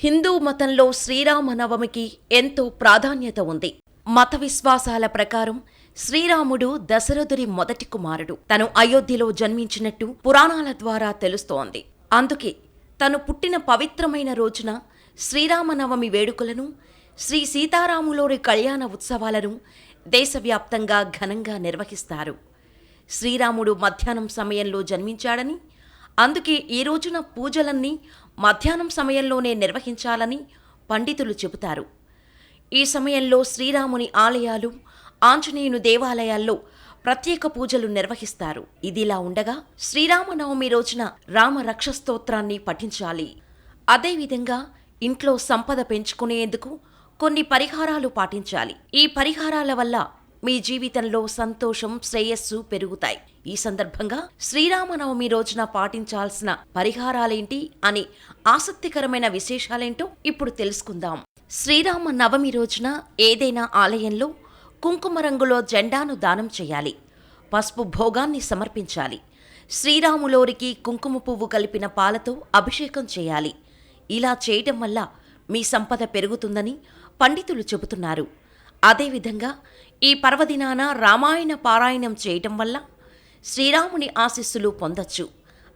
హిందూ మతంలో శ్రీరామనవమికి ఎంతో ప్రాధాన్యత ఉంది. మత విశ్వాసాల ప్రకారం శ్రీరాముడు దశరథుడి మొదటి కుమారుడు. తను అయోధ్యలో జన్మించినట్టు పురాణాల ద్వారా తెలుస్తోంది. అందుకే తను పుట్టిన పవిత్రమైన రోజున శ్రీరామనవమి వేడుకలను శ్రీ సీతారాములోని కళ్యాణ ఉత్సవాలను దేశవ్యాప్తంగా ఘనంగా నిర్వహిస్తారు. శ్రీరాముడు మధ్యాహ్నం సమయంలో జన్మించాడని అందుకే ఈ రోజున పూజలన్నీ మధ్యాహ్నం సమయంలోనే నిర్వహించాలని పండితులు చెబుతారు. ఈ సమయంలో శ్రీరాముని ఆలయాలు ఆంజనేయుని దేవాలయాల్లో ప్రత్యేక పూజలు నిర్వహిస్తారు. ఇదిలా ఉండగా శ్రీరామనవమి రోజున రామ రక్షస్తోత్రాన్ని పఠించాలి. అదేవిధంగా ఇంట్లో సంపద పెంచుకునేందుకు కొన్ని పరిహారాలు పాటించాలి. ఈ పరిహారాల వల్ల మీ జీవితంలో సంతోషం శ్రేయస్సు పెరుగుతాయి. ఈ సందర్భంగా శ్రీరామనవమి రోజున పాటించాల్సిన పరిహారాలేంటి అని ఆసక్తికరమైన విశేషాలేంటో ఇప్పుడు తెలుసుకుందాం. శ్రీరామ నవమి రోజున ఏదైనా ఆలయంలో కుంకుమ రంగులో జెండాను దానం చేయాలి. పసుపు భోగాన్ని సమర్పించాలి. శ్రీరాములోరికి కుంకుమ పువ్వు కలిపిన పాలతో అభిషేకం చేయాలి. ఇలా చేయటం వల్ల మీ సంపద పెరుగుతుందని పండితులు చెబుతున్నారు. అదేవిధంగా ఈ పర్వదినాన రామాయణ పారాయణం చేయటం వల్ల శ్రీరాముని ఆశీస్సులు పొందొచ్చు.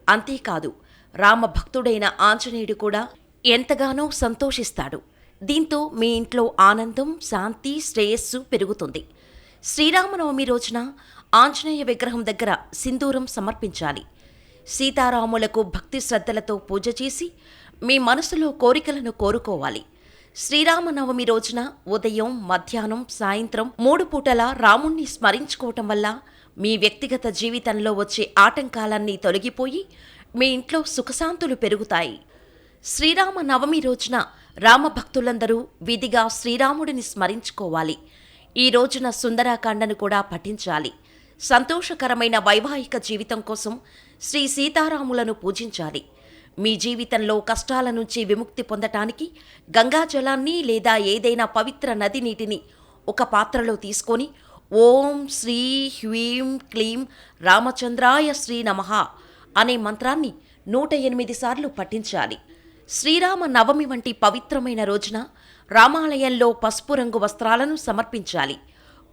అంతేకాదు రామభక్తుడైన ఆంజనేయుడు కూడా ఎంతగానో సంతోషిస్తాడు. దీంతో మీ ఇంట్లో ఆనందం శాంతి శ్రేయస్సు పెరుగుతుంది. శ్రీరామనవమి రోజున ఆంజనేయ విగ్రహం దగ్గర సింధూరం సమర్పించాలి. సీతారాములకు భక్తి శ్రద్ధలతో పూజ చేసి మీ మనసులో కోరికలను కోరుకోవాలి. శ్రీరామనవమి రోజున ఉదయం మధ్యాహ్నం సాయంత్రం మూడు పూటలా రాముణ్ణి స్మరించుకోవటం వల్ల మీ వ్యక్తిగత జీవితంలో వచ్చే ఆటంకాలన్నీ తొలగిపోయి మీ ఇంట్లో సుఖశాంతులు పెరుగుతాయి. శ్రీరామ నవమి రోజున రామభక్తులందరూ విధిగా శ్రీరాముడిని స్మరించుకోవాలి. ఈ రోజున సుందరాకాండను కూడా పఠించాలి. సంతోషకరమైన వైవాహిక జీవితం కోసం శ్రీ సీతారాములను పూజించాలి. మీ జీవితంలో కష్టాల నుంచి విముక్తి పొందటానికి గంగాజలాన్ని లేదా ఏదైనా పవిత్ర నది నీటిని ఒక పాత్రలో తీసుకొని ఓం శ్రీ హ్వీం క్లీం రామచంద్రాయ శ్రీ నమః అనే మంత్రాన్ని నూట ఎనిమిది సార్లు పఠించాలి. శ్రీరామ నవమి వంటి పవిత్రమైన రోజున రామాలయంలో పసుపు రంగు వస్త్రాలను సమర్పించాలి.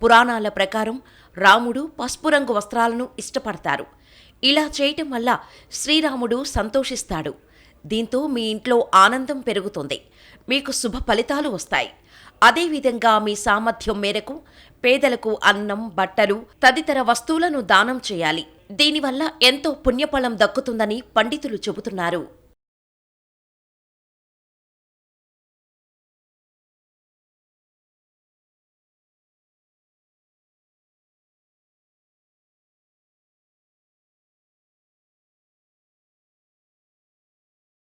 పురాణాల ప్రకారం రాముడు పసుపు రంగు వస్త్రాలను ఇష్టపడతారు. ఇలా చేయటం వల్ల శ్రీరాముడు సంతోషిస్తాడు. దీంతో మీ ఇంట్లో ఆనందం పెరుగుతుంది. మీకు శుభ ఫలితాలు వస్తాయి. అదేవిధంగా మీ సామర్థ్యం మేరకు పేదలకు అన్నం బట్టలు తదితర వస్తువులను దానం చేయాలి. దీనివల్ల ఎంతో పుణ్యఫలం దక్కుతుందని పండితులు చెబుతున్నారు.